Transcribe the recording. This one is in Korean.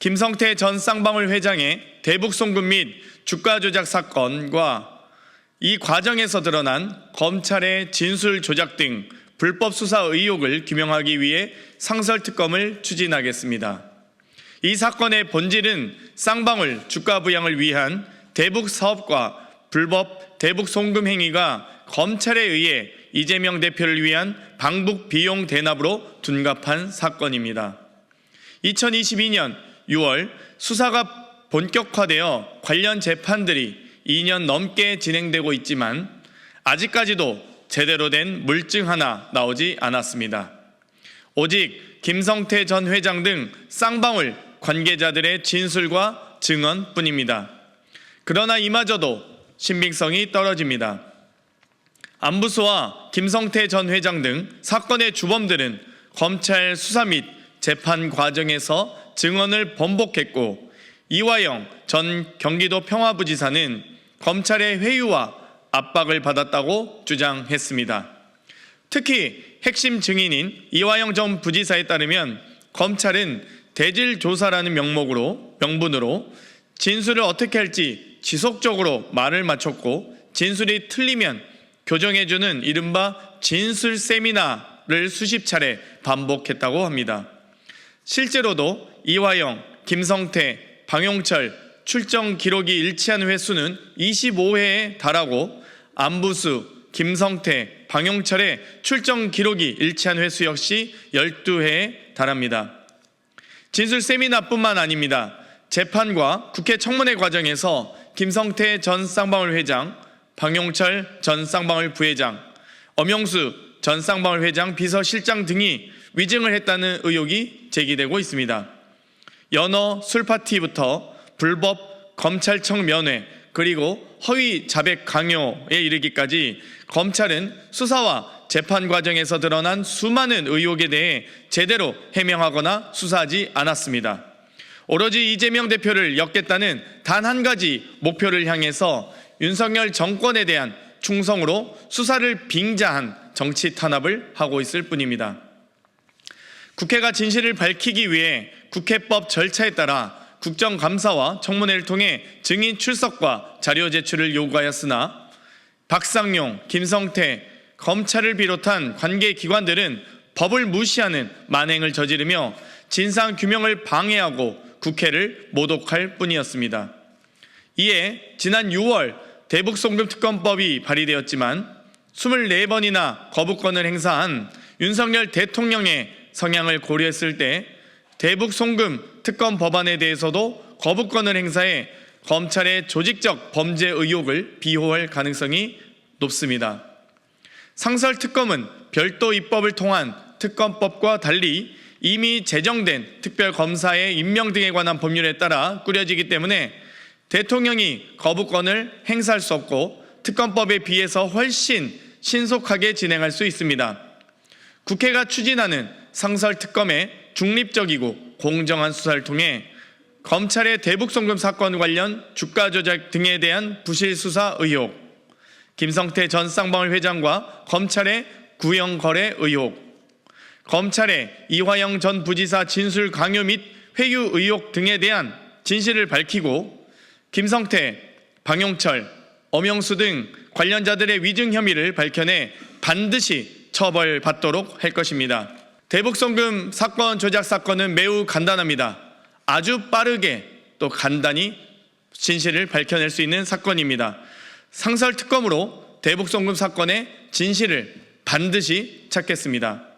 김성태 전 쌍방울 회장의 대북 송금 및 주가 조작 사건과 이 과정에서 드러난 검찰의 진술 조작 등 불법 수사 의혹을 규명하기 위해 상설 특검을 추진하겠습니다. 이 사건의 본질은 쌍방울 주가 부양을 위한 대북 사업과 불법 대북 송금 행위가 검찰에 의해 이재명 대표를 위한 방북 비용 대납으로 둔갑한 사건입니다. 2022년 6월 수사가 본격화되어 관련 재판들이 2년 넘게 진행되고 있지만 아직까지도 제대로 된 물증 하나 나오지 않았습니다. 오직 김성태 전 회장 등 쌍방울 관계자들의 진술과 증언뿐입니다. 그러나 이마저도 신빙성이 떨어집니다. 안부소와 김성태 전 회장 등 사건의 주범들은 검찰 수사 및 재판 과정에서 증언을 번복했고 이화영 전 경기도 평화부지사는 검찰의 회유와 압박을 받았다고 주장했습니다. 특히 핵심 증인인 이화영 전 부지사에 따르면 검찰은 대질 조사라는 명목으로 명분으로 진술을 어떻게 할지 지속적으로 말을 맞췄고 진술이 틀리면 교정해주는 이른바 진술 세미나를 수십 차례 반복했다고 합니다. 실제로도 이화영, 김성태, 방용철 출정 기록이 일치한 횟수는 25회에 달하고 안부수, 김성태, 방용철의 출정 기록이 일치한 횟수 역시 12회에 달합니다. 진술 세미나뿐만 아닙니다. 재판과 국회 청문회 과정에서 김성태 전 쌍방울 회장, 방용철 전 쌍방울 부회장, 엄영수 전 쌍방울 회장 비서실장 등이 위증을 했다는 의혹이 제기되고 있습니다. 연어 술파티부터 불법 검찰청 면회 그리고 허위 자백 강요에 이르기까지 검찰은 수사와 재판 과정에서 드러난 수많은 의혹에 대해 제대로 해명하거나 수사하지 않았습니다. 오로지 이재명 대표를 엮겠다는 단 한 가지 목표를 향해서 윤석열 정권에 대한 충성으로 수사를 빙자한 정치 탄압을 하고 있을 뿐입니다. 국회가 진실을 밝히기 위해 국회법 절차에 따라 국정감사와 청문회를 통해 증인 출석과 자료 제출을 요구하였으나 박상용, 김성태, 검찰을 비롯한 관계 기관들은 법을 무시하는 만행을 저지르며 진상 규명을 방해하고 국회를 모독할 뿐이었습니다. 이에 지난 6월 대북 송금 특검법이 발의되었지만 24번이나 거부권을 행사한 윤석열 대통령의 성향을 고려했을 때 대북 송금 특검 법안에 대해서도 거부권을 행사해 검찰의 조직적 범죄 의혹을 비호할 가능성이 높습니다. 상설 특검은 별도 입법을 통한 특검법과 달리 이미 제정된 특별검사의 임명 등에 관한 법률에 따라 꾸려지기 때문에 대통령이 거부권을 행사할 수 없고 특검법에 비해서 훨씬 신속하게 진행할 수 있습니다. 국회가 추진하는 상설 특검의 중립적이고 공정한 수사를 통해 검찰의 대북 송금 사건 관련 주가 조작 등에 대한 부실 수사 의혹, 김성태 전 쌍방울 회장과 검찰의 구형 거래 의혹, 검찰의 이화영 전 부지사 진술 강요 및 회유 의혹 등에 대한 진실을 밝히고 김성태, 방용철, 엄영수 등 관련자들의 위증 혐의를 밝혀내 반드시 처벌받도록 할 것입니다. 대북 송금 사건 조작 사건은 매우 간단합니다. 아주 빠르게 또 간단히 진실을 밝혀낼 수 있는 사건입니다. 상설 특검으로 대북 송금 사건의 진실을 반드시 찾겠습니다.